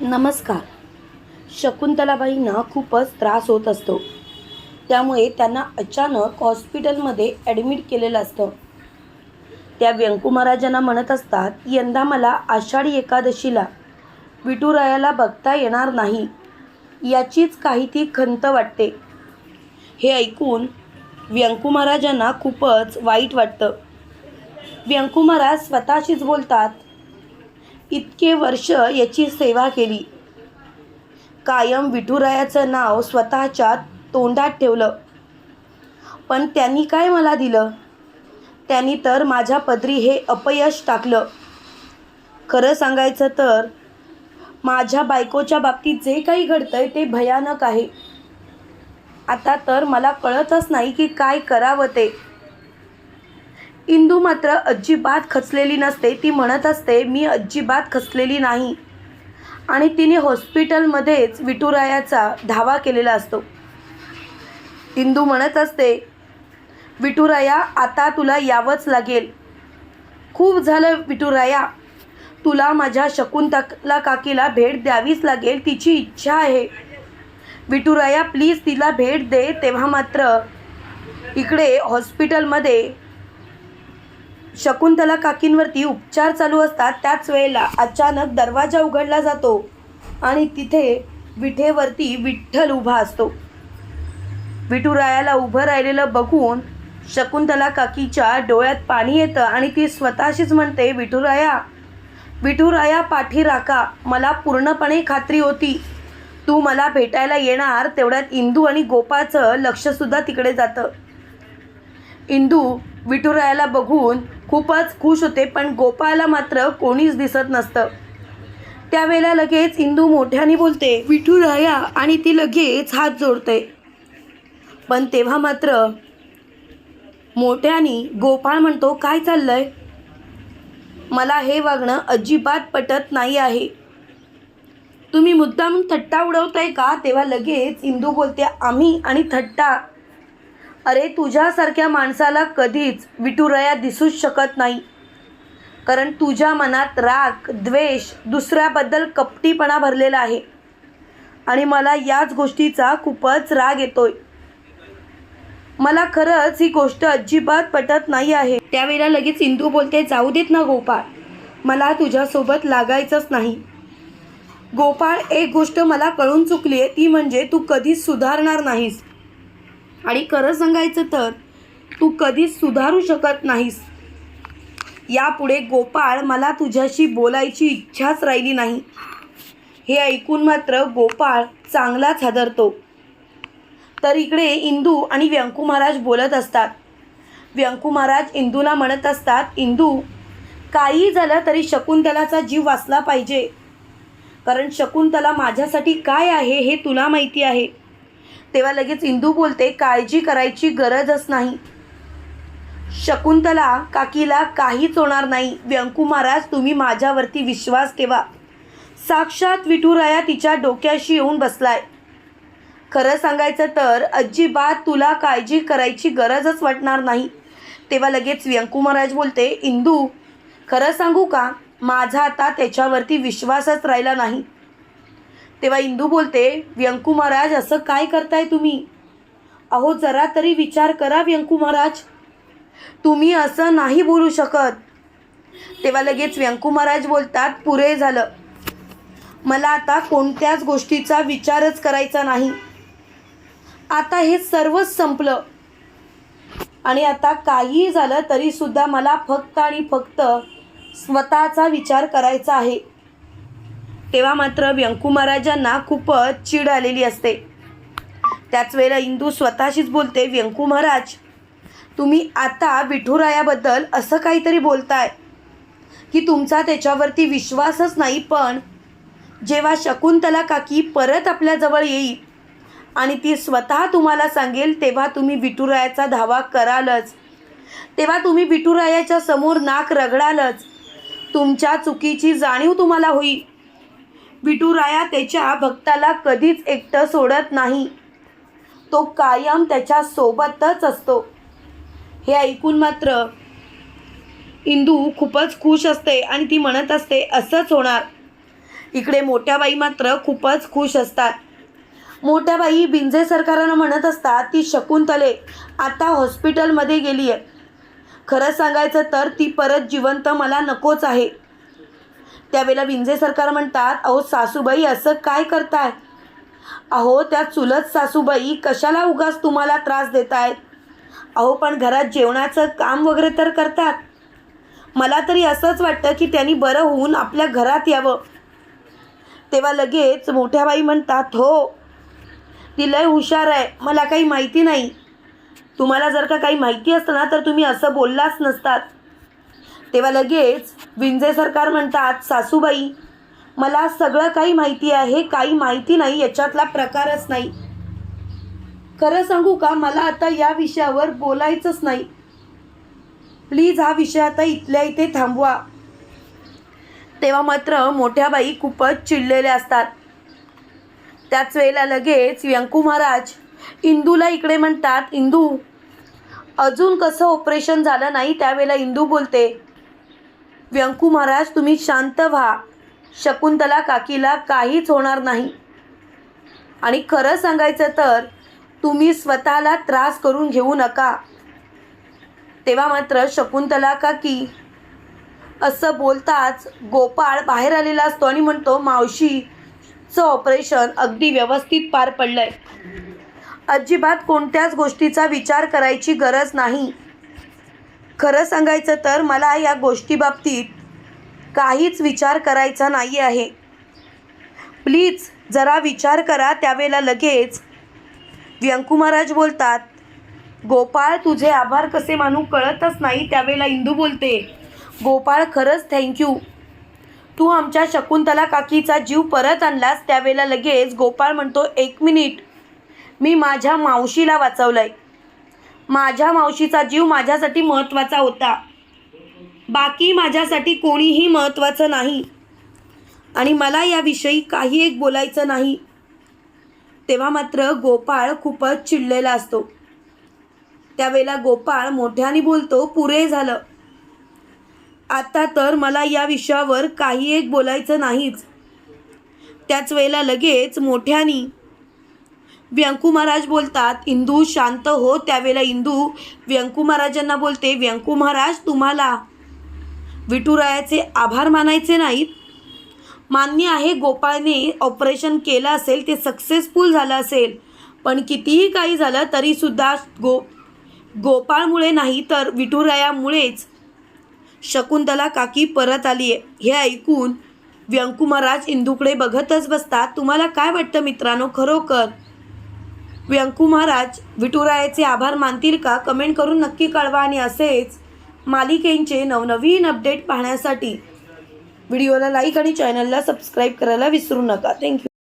नमस्कार. शकुंतलाबाईंना खूपच त्रास होत असतो. त्यामुळे त्यांना अचानक हॉस्पिटलमध्ये ॲडमिट केलेलं असतं. त्या व्यंकू महाराजांना म्हणत असतात यंदा मला आषाढी एकादशीला विठुरायाला बघता येणार नाही. याचीच काही ती खंत वाटते. हे ऐकून व्यंकू महाराजांना खूपच वाईट वाटतं. व्यंकू महाराज स्वतःशीच बोलतात इतके वर्ष याची सेवा केली. कायम विठुरायाचं नाव स्वतःच्या तोंडात ठेवलं. पण त्यांनी काय मला दिलं? त्यांनी तर माझ्या पदरी हे अपयश टाकलं. खरं सांगायचं तर माझ्या बायकोच्या बाबतीत जे काही घडतंय ते भयानक आहे. आता तर मला कळतच नाही की काय करावं ते. इंदू मात्र अजिबात खचलेली नसते. ती म्हणत असते मी अजिबात खचलेली नाही. आणि तिने हॉस्पिटलमध्येच विठुरायाचा धावा केलेला असतो. इंदू म्हणत असते विठुराया आता तुला यावंच लागेल. खूप झालं विठुराया. तुला माझ्या शकुंतला काकीला भेट द्यावीच लागेल तिची इच्छा आहे. विठुराया प्लीज तिला भेट दे. तेव्हा मात्र इकडे हॉस्पिटलमध्ये शकुंतला काकींवरती उपचार चालू असतात. त्याच वेळेला अचानक दरवाजा उघडला जातो आणि तिथे विठेवरती विठ्ठल उभा असतो. विठुरायाला उभं राहिलेलं बघून शकुंतला काकीच्या डोळ्यात पाणी येतं आणि ती स्वतःशीच म्हणते विठुराया विठुराया पाठी राखा. मला पूर्णपणे खात्री होती. तू मला भेटायला येणार. तेवढ्यात इंदू आणि गोपाचं लक्षसुद्धा तिकडे जातं. इंदू विठुरायाला बघून खूपच खुश होते पण गोपाळला मात्र कोणीच दिसत नसतं. त्यावेळेला लगेच इंदू मोठ्याने बोलते विठू राया आणि ती लगेच हात जोडते. पण तेव्हा मात्र मोठ्याने गोपाळ म्हणतो काय चाललंय? मला हे वागणं अजिबात पटत नाही आहे. तुम्ही मुद्दाम थट्टा उडवताय का? तेव्हा लगेच इंदू बोलते आम्ही आणि थट्टा अरे तुझ्यासारख्या माणसाला कधीच विटुरया दिसूच शकत नाही. कारण तुझ्या मनात राग द्वेष दुसऱ्याबद्दल कपटीपणा भरलेला आहे. आणि मला याच गोष्टीचा खूपच राग येतोय. मला खरंच ही गोष्ट अजिबात पटत नाही आहे. त्यावेळेला लगेच इंदू बोलते जाऊ देत ना गोपाळ. मला तुझ्यासोबत लागायचंच नाही. गोपाळ एक गोष्ट मला कळून चुकली आहे ती म्हणजे तू कधीच सुधारणार नाहीस. आणि खरं सांगायचं तर तू कधीच सुधारू शकत नाहीस. यापुढे गोपाळ मला तुझ्याशी बोलायची इच्छाच राहिली नाही. हे ऐकून मात्र गोपाळ चांगलाच हादरतो. तर इकडे इंदू आणि व्यंकू महाराज बोलत असतात. व्यंकू महाराज इंदूला म्हणत असतात इंदू काही झालं तरी शकुंतलाचा जीव वाचला पाहिजे. कारण शकुंतला माझ्यासाठी काय आहे हे तुला माहिती आहे. तेव्हा लगेच इंदू बोलते काळजी करायची गरजच नाही. शकुंतला काकीला काहीच होणार नाही. व्यंकू महाराज तुम्ही माझ्यावरती विश्वास ठेवा. साक्षात विठुराया तिच्या डोक्याशी येऊन बसलाय. खरं सांगायचं तर अजिबात तुला काळजी करायची गरजच वाटणार नाही. तेव्हा लगेच व्यंकू महाराज बोलते इंदू खरं सांगू का? माझा आता त्याच्यावरती विश्वासच राहिला नाही. तेव्हा इंदू बोलते व्यंकू महाराज असं काय करताय तुम्ही? अहो जरा तरी विचार करा व्यंकू महाराज. तुम्ही असं नाही बोलू शकत. तेव्हा लगेच व्यंकू महाराज बोलतात पुरे झालं. मला आता कोणत्याच गोष्टीचा विचारच करायचा नाही. आता हे सर्वच संपलं. आणि आता काहीही झालं तरीसुद्धा मला फक्त आणि फक्त स्वतःचा विचार करायचा आहे. तेव्हा मात्र व्यंकू महाराजांना खूपच चीड आलेली असते. त्याच वेळेला इंदू स्वतःशीच बोलते व्यंकू महाराज तुम्ही आता विठुरायाबद्दल असं काहीतरी बोलताय. की तुमचा त्याच्यावरती विश्वासच नाही पण जेव्हा शकुंतला काकी परत आपल्याजवळ येईल आणि ती स्वतः तुम्हाला सांगेल तेव्हा तुम्ही विठुरायाचा धावा करालच. तेव्हा तुम्ही विठुरायाच्या समोर नाक रगडालच. तुमच्या चुकीची जाणीव तुम्हाला होईल. विठुराया त्याच्या भक्ताला कधीच एकटं सोडत नाही. तो कायम त्याच्या सोबतच असतो. हे ऐकून मात्र इंदू खूपच खुश असते आणि ती म्हणत असते असंच होणार. इकडे मोठ्या बाई मात्र खूपच खुश असतात. मोठ्या बाई बिंजे सरकारनं म्हणत असतात ती शकुंतले आता हॉस्पिटलमध्ये गेली आहे खरं सांगायचं तर ती परत जिवंत मला नकोच आहे. त्यावेळेला विंजे सरकार म्हणतात अहो सासूबाई असं काय करताय? अहो त्या चुलत सासूबाई कशाला उगाच तुम्हाला त्रास देत आहेत अहो पण घरात जेवणाचं काम वगैरे तर करतात. मला तरी असंच वाटतं की त्यांनी बरं होऊन आपल्या घरात यावं. तेव्हा लगेच मोठ्या बाई म्हणतात हो ती लय हुशार आहे मला काही माहिती नाही. तुम्हाला जर का काही माहिती असतं ना तर तुम्ही असं बोललाच नसतात. तेव्हा लगेच विंजे सरकार म्हणतात सासूबाई मला सगळं काही माहिती आहे काही माहिती नाही याच्यातला प्रकारच नाही. खरं सांगू का मला आता या विषयावर बोलायचंच नाही. प्लीज हा विषय आता इथल्या इथे थांबवा. तेव्हा मात्र मोठ्या बाई खूपच चिडलेल्या असतात. त्याच वेळेला लगेच व्यंकू महाराज इंदूला इकडे म्हणतात इंदू अजून कसं ऑपरेशन झालं नाही त्यावेळेला इंदू बोलते. व्यंकू महाराज तुम्ही शांत व्हा. शकुंतला काकीला काहीच होणार नाही. आणि खरं सांगायचं तर तुम्ही स्वतःला त्रास करून घेऊ नका. तेव्हा मात्र शकुंतला काकी असं बोलताच गोपाळ बाहेर आलेला असतो आणि म्हणतो मावशीचं ऑपरेशन अगदी व्यवस्थित पार पडलंय. अजिबात कोणत्याच गोष्टीचा विचार करायची गरज नाही. खरं सांगायचं तर मला या गोष्टीबाबतीत काहीच विचार करायचा नाही आहे. प्लीज जरा विचार करा त्यावेळेला लगेच. व्यंकू महाराज बोलतात गोपाळ तुझे आभार कसे मानू कळतच नाही त्यावेळेला इंदू बोलते. गोपाळ खरंच थँक्यू तू आमच्या शकुंतला काकीचा जीव परत आणलास त्यावेळेला लगेच. गोपाळ म्हणतो एक मिनिट. मी माझ्या मावशीला वाचवलं आहे माझ्या मावशीचा जीव माझ्यासाठी महत्त्वाचा होता. बाकी माझ्यासाठी कोणीही महत्त्वाचं नाही. आणि मला याविषयी काही एक बोलायचं नाही. तेव्हा मात्र गोपाळ खूपच चिडलेला असतो. त्यावेळेला गोपाळ मोठ्याने बोलतो पुरे झालं. आता तर मला या विषयावर काही एक बोलायचं नाहीच. त्याच वेळेला लगेच मोठ्यानी व्यंकू महाराज बोलतात इंदू शांत हो. त्यावेळेला इंदू व्यंकू महाराजांना बोलते व्यंकू महाराज तुम्हाला विठुरायाचे आभार मानायचे नाहीत. मान्य आहे गोपाळने ऑपरेशन केलं असेल ते सक्सेसफुल झालं असेल. पण कितीही काही झालं तरीसुद्धा गो गोपाळमुळे नाही तर विठुरायामुळेच शकुंतला काकी परत आली आहे. हे ऐकून व्यंकू महाराज इंदूकडे बघतच बसतात. तुम्हाला काय वाटतं मित्रांनो? खरोखर व्यंकू महाराज विठुरायाचे आभार मानतील का? कमेंट करून नक्की कळवा आणि असेच मालिकेंचे नवनवीन अपडेट पाहण्यासाठी व्हिडिओला लाईक आणि चॅनलला सबस्क्राईब करायला विसरू नका. थँक्यू